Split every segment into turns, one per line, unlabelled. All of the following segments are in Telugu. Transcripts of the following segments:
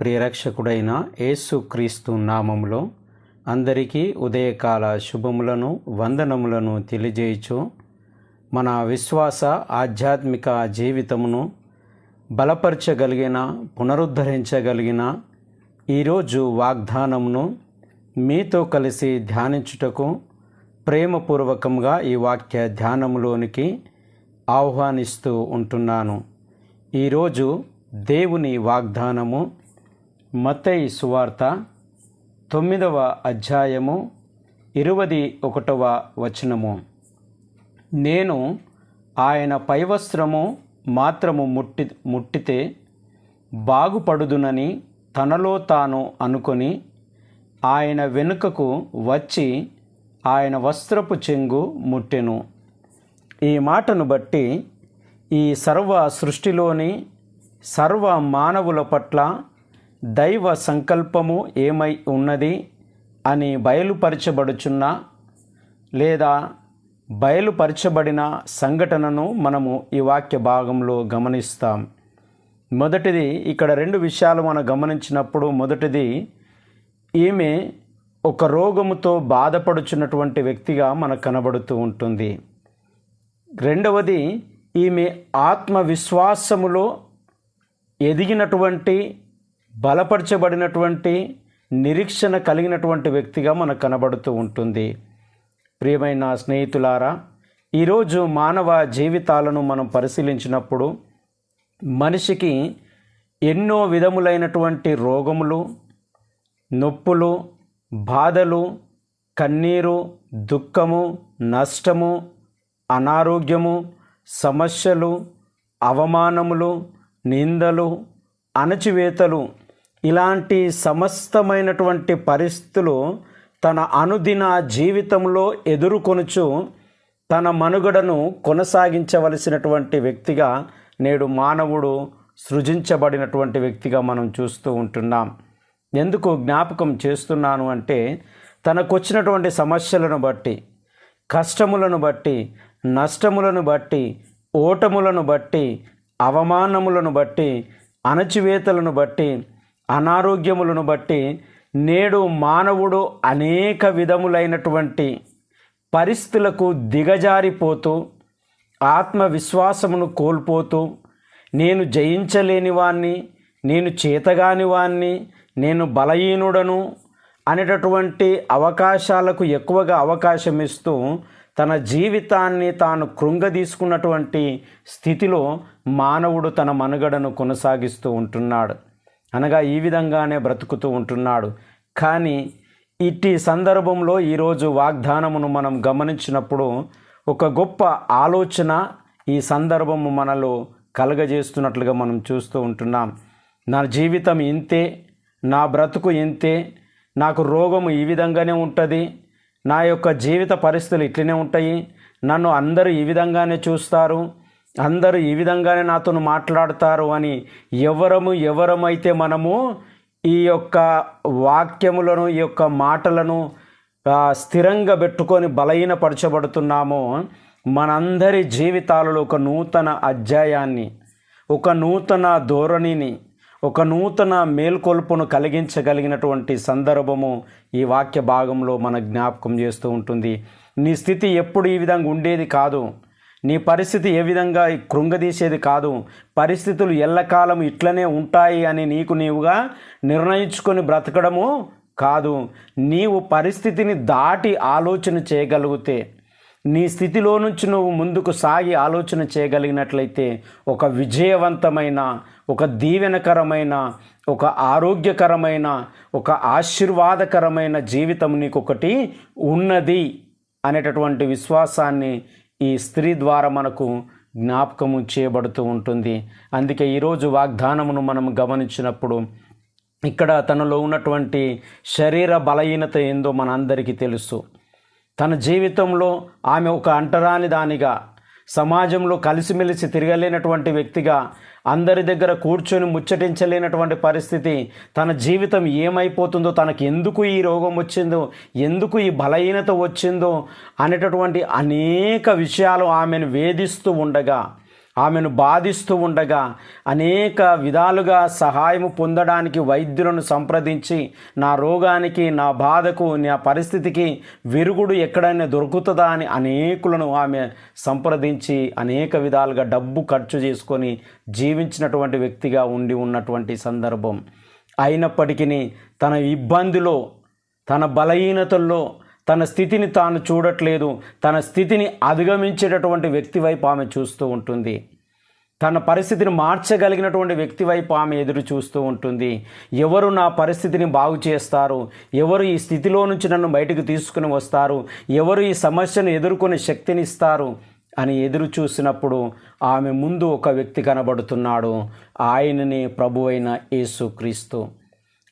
ప్రియరక్షకుడైన యేసుక్రీస్తు నామములో అందరికీ ఉదయకాల శుభములను వందనములను తెలియజేయచు మన విశ్వాస ఆధ్యాత్మిక జీవితమును బలపరచగలిగిన పునరుద్ధరించగలిగిన ఈరోజు వాగ్దానమును మీతో కలిసి ధ్యానించుటకు ప్రేమపూర్వకంగా ఈ వాక్య ధ్యానములోనికి ఆహ్వానిస్తూ ఉంటున్నాను. ఈరోజు దేవుని వాగ్దానము మత్తయి సువార్త తొమ్మిదవ అధ్యాయము ఇరువది ఒకటవ వచనము. నేను ఆయన పైవస్త్రము మాత్రము ముట్టి ముట్టితే బాగుపడుదునని తనలో తాను అనుకొని ఆయన వెనుకకు వచ్చి ఆయన వస్త్రపు చెంగు ముట్టెను. ఈ మాటను బట్టి ఈ సర్వ సృష్టిలోని సర్వ మానవుల పట్ల దైవ సంకల్పము ఏమై ఉన్నది అని బయలుపరచబడుచున్న లేదా బయలుపరచబడిన సంఘటనను మనము ఈ వాక్య భాగంలో గమనిస్తాం. మొదటిది ఇక్కడ రెండు విషయాలు మనం గమనించినప్పుడు మొదటిది ఈమె ఒక రోగముతో బాధపడుచున్నటువంటి వ్యక్తిగా మనకు కనబడుతూ ఉంటుంది. రెండవది ఈమె ఆత్మవిశ్వాసములో ఎదిగినటువంటి బలపరచబడినటువంటి నిరీక్షణ కలిగినటువంటి వ్యక్తిగా మనకు కనబడుతూ ఉంటుంది. ప్రియమైన స్నేహితులారా ఈరోజు మానవ జీవితాలను మనం పరిశీలించినప్పుడు మనిషికి ఎన్నో విధములైనటువంటి రోగములు నొప్పులు బాధలు కన్నీరు దుఃఖము నష్టము అనారోగ్యము సమస్యలు అవమానములు నిందలు అణచివేతలు ఇలాంటి సమస్తమైనటువంటి పరిస్థితులు తన అనుదిన జీవితంలో ఎదుర్కొనుచు తన మనుగడను కొనసాగించవలసినటువంటి వ్యక్తిగా నేడు మానవుడు సృజించబడినటువంటి వ్యక్తిగా మనం చూస్తూ ఉంటున్నాం. ఎందుకు జ్ఞాపకం చేస్తున్నాను అంటే తనకొచ్చినటువంటి సమస్యలను బట్టి కష్టములను బట్టి నష్టములను బట్టి ఓటములను బట్టి అవమానములను బట్టి అణచివేతలను బట్టి అనారోగ్యములను బట్టి నేడు మానవుడు అనేక విధములైనటువంటి పరిస్థితులకు దిగజారిపోతూ ఆత్మవిశ్వాసమును కోల్పోతూ నేను జయించలేని వాణ్ణి నేను చేతగాని వాణ్ణి నేను బలహీనుడను అనేటటువంటి అవకాశాలకు ఎక్కువగా అవకాశం ఇస్తూ తన జీవితాన్ని తాను కృంగదీసుకున్నటువంటి స్థితిలో మానవుడు తన మనుగడను కొనసాగిస్తూ ఉంటున్నాడు. అనగా ఈ విధంగానే బ్రతుకుతూ ఉంటున్నాడు. కానీ ఇట్టి సందర్భంలో ఈరోజు వాగ్దానమును మనం గమనించినప్పుడు ఒక గొప్ప ఆలోచన ఈ సందర్భము మనలో కలగజేస్తున్నట్లుగా మనం చూస్తూ ఉంటున్నాం. నా జీవితం ఇంతే నా బ్రతుకు ఇంతే నాకు రోగము ఈ విధంగానే ఉంటుంది నా యొక్క జీవిత పరిస్థితులు ఇట్లనే ఉంటాయి నన్ను అందరూ ఈ విధంగానే చూస్తారు అందరూ ఈ విధంగానే నాతో మాట్లాడతారు అని ఎవరము ఎవరమైతే మనము ఈ యొక్క వాక్యములను ఈ యొక్క మాటలను స్థిరంగా పెట్టుకొని బలహీనపరచబడుతున్నామో మనందరి జీవితాలలో ఒక నూతన అధ్యాయాన్ని ఒక నూతన ధోరణిని ఒక నూతన మేల్కొల్పును కలిగించగలిగినటువంటి సందర్భము ఈ వాక్య భాగంలో మన జ్ఞాపకం చేస్తూ ఉంటుంది. నీ స్థితి ఎప్పుడు ఈ విధంగా ఉండేది కాదు. నీ పరిస్థితి ఏ విధంగా కృంగదీసేది కాదు. పరిస్థితులు ఎల్లకాలం ఇట్లనే ఉంటాయి అని నీకు నీవుగా నిర్ణయించుకొని బ్రతకడము కాదు. నీవు పరిస్థితిని దాటి ఆలోచన చేయగలిగితే నీ స్థితిలో నుంచి నువ్వు ముందుకు సాగి ఆలోచన చేయగలిగినట్లయితే ఒక విజయవంతమైన ఒక దీవెనకరమైన ఒక ఆరోగ్యకరమైన ఒక ఆశీర్వాదకరమైన జీవితం నీకొకటి ఉన్నది అనేటటువంటి విశ్వాసాన్ని ఈ స్త్రీ ద్వారా మనకు జ్ఞాపకము చేయబడుతూ ఉంటుంది. అందుకే ఈరోజు వాగ్దానమును మనం గమనించినప్పుడు ఇక్కడ తనలో ఉన్నటువంటి శరీర బలహీనత ఏందో మనందరికీ తెలుసు. తన జీవితంలో ఆమె ఒక అంటరాని దానిగా సమాజంలో కలిసిమెలిసి తిరగలేనటువంటి వ్యక్తిగా అందరి దగ్గర కూర్చొని ముచ్చటించలేనటువంటి పరిస్థితి. తన జీవితం ఏమైపోతుందో తనకు ఎందుకు ఈ రోగం వచ్చిందో ఎందుకు ఈ బలహీనత వచ్చిందో అనేటటువంటి అనేక విషయాలు ఆమెను వేధిస్తూ ఉండగా ఆమెను బాధిస్తూ ఉండగా అనేక విధాలుగా సహాయం పొందడానికి వైద్యులను సంప్రదించి నా రోగానికి నా బాధకు నా పరిస్థితికి విరుగుడు ఎక్కడైనా దొరుకుతుందా అని అనేకులను ఆమె సంప్రదించి అనేక విధాలుగా డబ్బు ఖర్చు చేసుకొని జీవించినటువంటి వ్యక్తిగా ఉండి ఉన్నటువంటి సందర్భం. అయినప్పటికీ తన ఇబ్బందిలో తన బలహీనతల్లో తన స్థితిని తాను చూడట్లేదు తన స్థితిని అధిగమించేటటువంటి వ్యక్తి వైపు ఆమె చూస్తూ ఉంటుంది. తన పరిస్థితిని మార్చగలిగినటువంటి వ్యక్తి వైపు ఆమె ఎదురు చూస్తూ ఉంటుంది. ఎవరు నా పరిస్థితిని బాగు చేస్తారు? ఎవరు ఈ స్థితిలో నుంచి నన్ను బయటకు తీసుకుని వస్తారు? ఎవరు ఈ సమస్యను ఎదుర్కొనే శక్తిని ఇస్తారు? అని ఎదురు చూసినప్పుడు ఆమె ముందు ఒక వ్యక్తి కనబడుతున్నాడు. ఆయననే ప్రభు అయిన యేసుక్రీస్తు.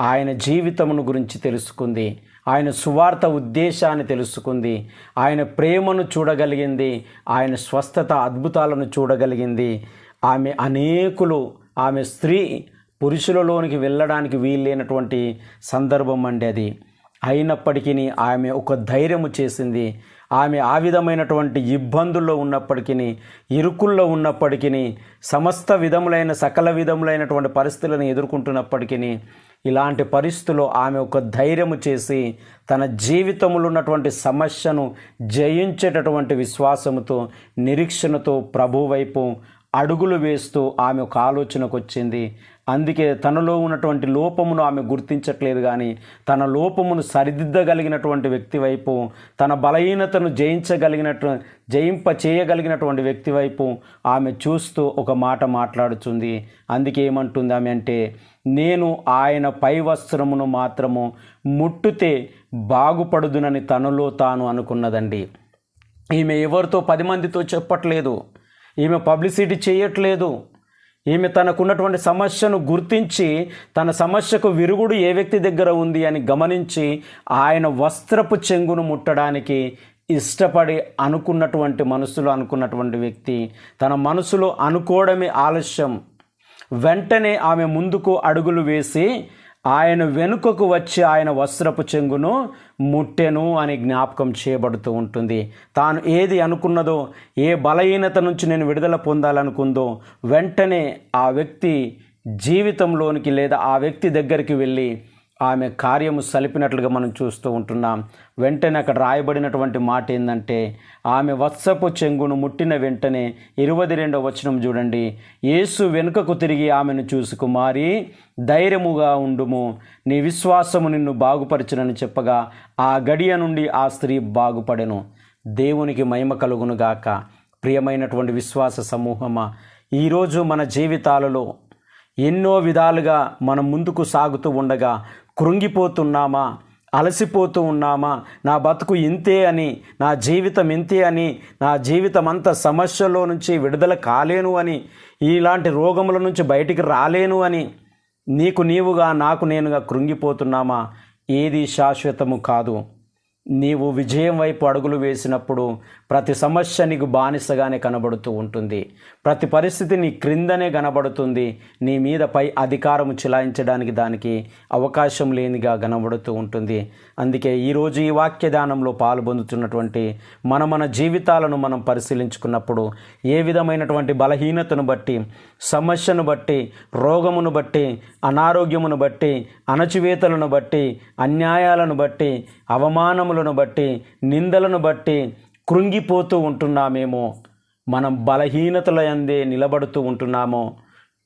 ఆయన జీవితమును గురించి తెలుసుకుంది. ఆయన సువార్త ఉద్దేశాన్ని తెలుసుకుంది. ఆయన ప్రేమను చూడగలిగింది. ఆయన స్వస్థత అద్భుతాలను చూడగలిగింది. ఆమె అనేకులు ఆమె స్త్రీ పురుషులలోనికి వెళ్ళడానికి వీల్లేనటువంటి సందర్భం అండి అది. అయినప్పటికీ ఆమె ఒక ధైర్యము చేసింది. ఆమె ఆ విధమైనటువంటి ఇబ్బందుల్లో ఉన్నప్పటికీ ఇరుకుల్లో ఉన్నప్పటికీ సమస్త విధములైన సకల విధములైనటువంటి పరిస్థితులను ఎదుర్కొంటున్నప్పటికీ ఇలాంటి పరిస్థితుల్లో ఆమె ఒక ధైర్యము చేసి తన జీవితంలో ఉన్నటువంటి సమస్యను జయించేటటువంటి విశ్వాసముతో నిరీక్షణతో ప్రభు వైపు అడుగులు వేస్తూ ఆమె ఒక ఆలోచనకు వచ్చింది. అందుకే తనలో ఉన్నటువంటి లోపమును ఆమె గుర్తించట్లేదు కానీ తన లోపమును సరిదిద్దగలిగినటువంటి వ్యక్తి వైపు తన బలహీనతను జయించగలిగినట్టు జయింప చేయగలిగినటువంటి వ్యక్తి వైపు ఆమె చూస్తూ ఒక మాట మాట్లాడుతుంది. అందుకే ఏమంటుంది ఆమె అంటే నేను ఆయన పై వస్త్రమును మాత్రము ముట్టుతే బాగుపడుదునని తనలో తాను అనుకున్నదండి. ఈమె ఎవరితో పది మందితో చెప్పట్లేదు. ఈమె పబ్లిసిటీ చేయట్లేదు. ఈమె తనకున్నటువంటి సమస్యను గుర్తించి తన సమస్యకు విరుగుడు ఏ వ్యక్తి దగ్గర ఉంది అని గమనించి ఆయన వస్త్రపు చెంగును ముట్టడానికి ఇష్టపడి అనుకున్నటువంటి మనసులో అనుకున్నటువంటి వ్యక్తి తన మనసులో అనుకోవడమే ఆలస్యం. వెంటనే ఆమె ముందుకు అడుగులు వేసి ఆయన వెనుకకు వచ్చి ఆయన వస్త్రపు చెంగును ముట్టెను అని జ్ఞాపకం చేయబడుతూ ఉంటుంది. తాను ఏది అనుకున్నదో ఏ బలహీనత నుంచి నేను విడుదల పొందాలనుకుందో వెంటనే ఆ వ్యక్తి జీవితంలోనికి లేదా ఆ వ్యక్తి దగ్గరికి వెళ్ళి ఆమె కార్యము సలిపినట్లుగా మనం చూస్తూ ఉంటున్నాం. వెంటనే అక్కడ రాయబడినటువంటి మాట ఏంటంటే ఆమె వత్సపు చెంగును ముట్టిన వెంటనే ఇరవై రెండవ వచనం చూడండి. యేసు వెనుకకు తిరిగి ఆమెను చూసి కుమారి ధైర్యముగా ఉండుము. నీ విశ్వాసము నిన్ను బాగుపరచునని చెప్పగా ఆ గడియ నుండి ఆ స్త్రీ బాగుపడెను. దేవునికి మహిమ కలుగునుగాక ప్రియమైనటువంటి విశ్వాస సమూహమా ఈరోజు మన జీవితాలలో ఎన్నో విధాలుగా మనం ముందుకు సాగుతూ ఉండగా కృంగిపోతున్నామా? అలసిపోతూ ఉన్నామా? నా బతుకు ఇంతే అని నా జీవితం ఇంతే అని నా జీవితం అంత సమస్యలో నుంచి విడుదల కాలేను అని ఇలాంటి రోగముల నుంచి బయటికి రాలేను అని నీకు నీవుగా నాకు నేనుగా కృంగిపోతున్నామా? ఏది శాశ్వతము కాదు. నీవు విజయం వైపు అడుగులు వేసినప్పుడు ప్రతి సమస్య నీకు బానిసగానే కనబడుతూ ఉంటుంది. ప్రతి పరిస్థితి నీ క్రిందనే కనబడుతుంది. నీ మీద పై అధికారము చిలాయించడానికి దానికి అవకాశం లేనిగా కనబడుతూ ఉంటుంది. అందుకే ఈరోజు ఈ వాక్యదానంలో పాల్పొందుతున్నటువంటి మన మన జీవితాలను మనం పరిశీలించుకున్నప్పుడు ఏ విధమైనటువంటి బలహీనతను బట్టి సమస్యను బట్టి రోగమును బట్టి అనారోగ్యమును బట్టి అణచివేతలను బట్టి అన్యాయాలను బట్టి అవమానములను బట్టి నిందలను బట్టి కృంగిపోతూ ఉంటున్నామేమో. మనం బలహీనతల అందే నిలబడుతూ ఉంటున్నామో.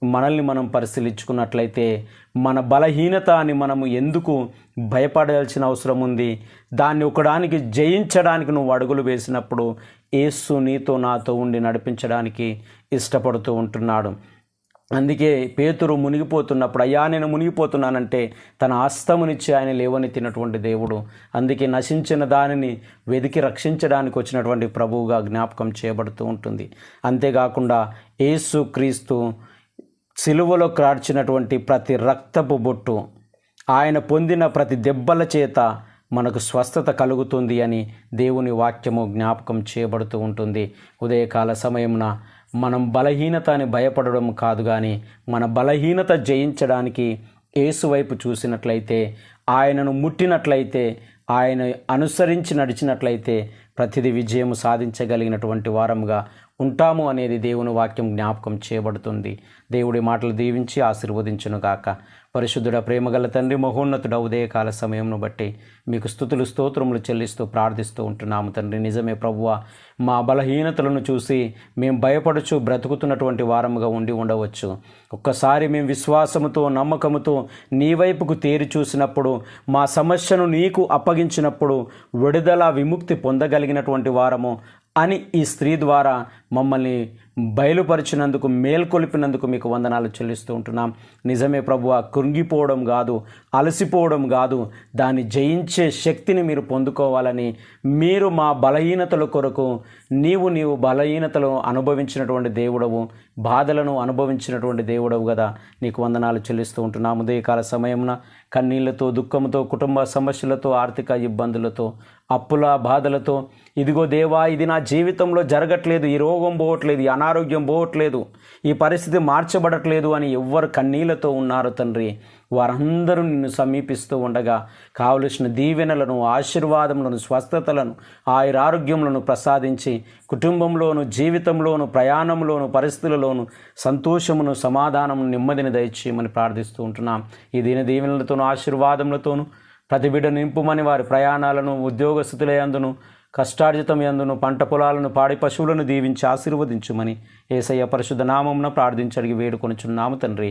మనల్ని మనం పరిశీలించుకున్నట్లయితే మన బలహీనత అని మనము ఎందుకు భయపడాల్సిన అవసరం ఉంది? దాన్ని ఒకడానికి జయించడానికి నువ్వు అడుగులు వేసినప్పుడు ఏసు నీతో నాతో ఉండి నడిపించడానికి ఇష్టపడుతూ ఉంటున్నాడు. అందుకే పేతురు మునిగిపోతున్నప్పుడు అయ్యా నేను మునిగిపోతున్నానంటే తన ఆస్తమునిచ్చి ఆయన లేవనెత్తినటువంటి దేవుడు. అందుకే నశించిన దానిని వెతికి రక్షించడానికి వచ్చినటువంటి ప్రభువుగా జ్ఞాపకం చేయబడుతూ ఉంటుంది. అంతేకాకుండా యేసు క్రీస్తు సిలువలో క్రాడ్చినటువంటి ప్రతి రక్తపు బొట్టు ఆయన పొందిన ప్రతి దెబ్బల చేత మనకు స్వస్థత కలుగుతుంది అని దేవుని వాక్యము జ్ఞాపకం చేయబడుతూ ఉంటుంది. ఉదయకాల సమయమున మనం బలహీనత అని భయపడడం కాదు కానీ మన బలహీనత జయించడానికి ఏసువైపు చూసినట్లయితే ఆయనను ముట్టినట్లయితే ఆయన అనుసరించి నడిచినట్లయితే ప్రతిదీ విజయం సాధించగలిగినటువంటి వారంగా ఉంటాము అనేది దేవుని వాక్యం జ్ఞాపకం చేయబడుతుంది. దేవుడి మాటలు దీవించి ఆశీర్వదించునుగాక పరిశుద్ధుడ ప్రేమగల తండ్రి మహోన్నతుడ ఉదయకాల సమయంను బట్టి మీకు స్థుతులు స్తోత్రములు చెల్లిస్తూ ప్రార్థిస్తూ ఉంటున్నాము తండ్రి. నిజమే ప్రభువ మా బలహీనతలను చూసి మేము భయపడుచు బ్రతుకుతున్నటువంటి వారముగా ఉండి ఉండవచ్చు. ఒక్కసారి మేము విశ్వాసముతో నమ్మకముతో నీ వైపుకు తేరి చూసినప్పుడు మా సమస్యను నీకు అప్పగించినప్పుడు విడుదల విముక్తి పొందగలిగినటువంటి వారము అని ఈ స్త్రీ ద్వారా మమ్మల్ని బయలుపరిచినందుకు మేల్కొలిపినందుకు మీకు వందనాలు చెల్లిస్తూ ఉంటున్నాం. నిజమే ప్రభువ కృంగిపోవడం కాదు అలసిపోవడం కాదు. దాన్ని జయించే శక్తిని మీరు పొందుకోవాలని మీరు మా బలహీనతల కొరకు నీవు నీవు బలహీనతలు అనుభవించినటువంటి దేవుడవు బాధలను అనుభవించినటువంటి దేవుడవు కదా. నీకు వందనాలు చెల్లిస్తూ ఉంటున్నాం. ఉదయకాల సమయమున కన్నీళ్ళతో దుఃఖంతో కుటుంబ సమస్యలతో ఆర్థిక ఇబ్బందులతో అప్పుల బాధలతో ఇదిగో దేవా ఇది నా జీవితంలో జరగట్లేదు ఈ రోగం పోవట్లేదు ఈ అనారోగ్యం పోవట్లేదు ఈ పరిస్థితి మార్చబడట్లేదు అని ఎవ్వరు కన్నీళ్ళతో ఉన్నారు తండ్రి. వారందరూ నిన్ను సమీపిస్తూ ఉండగా కావలసిన దీవెనలను ఆశీర్వాదములను స్వస్థతలను ఆయురారోగ్యములను ప్రసాదించి కుటుంబంలోను జీవితంలోను ప్రయాణంలోను పరిస్థితులలోను సంతోషమును సమాధానము నెమ్మదిని దయచేయమని ప్రార్థిస్తూ ఉంటున్నాం. ఈ దీని దీవెనలతోనూ ఆశీర్వాదములతోనూ ప్రతి బిడ్డ నింపుమని వారి ప్రయాణాలను ఉద్యోగస్థుతుల యందును కష్టార్జితం యందును పంట పొలాలను పాడి పశువులను దీవించి ఆశీర్వదించుమని ఏసయ్య పరిశుద్ధ నామమున ప్రార్థించడిగి వేడుకొనుచున్నాము తండ్రి.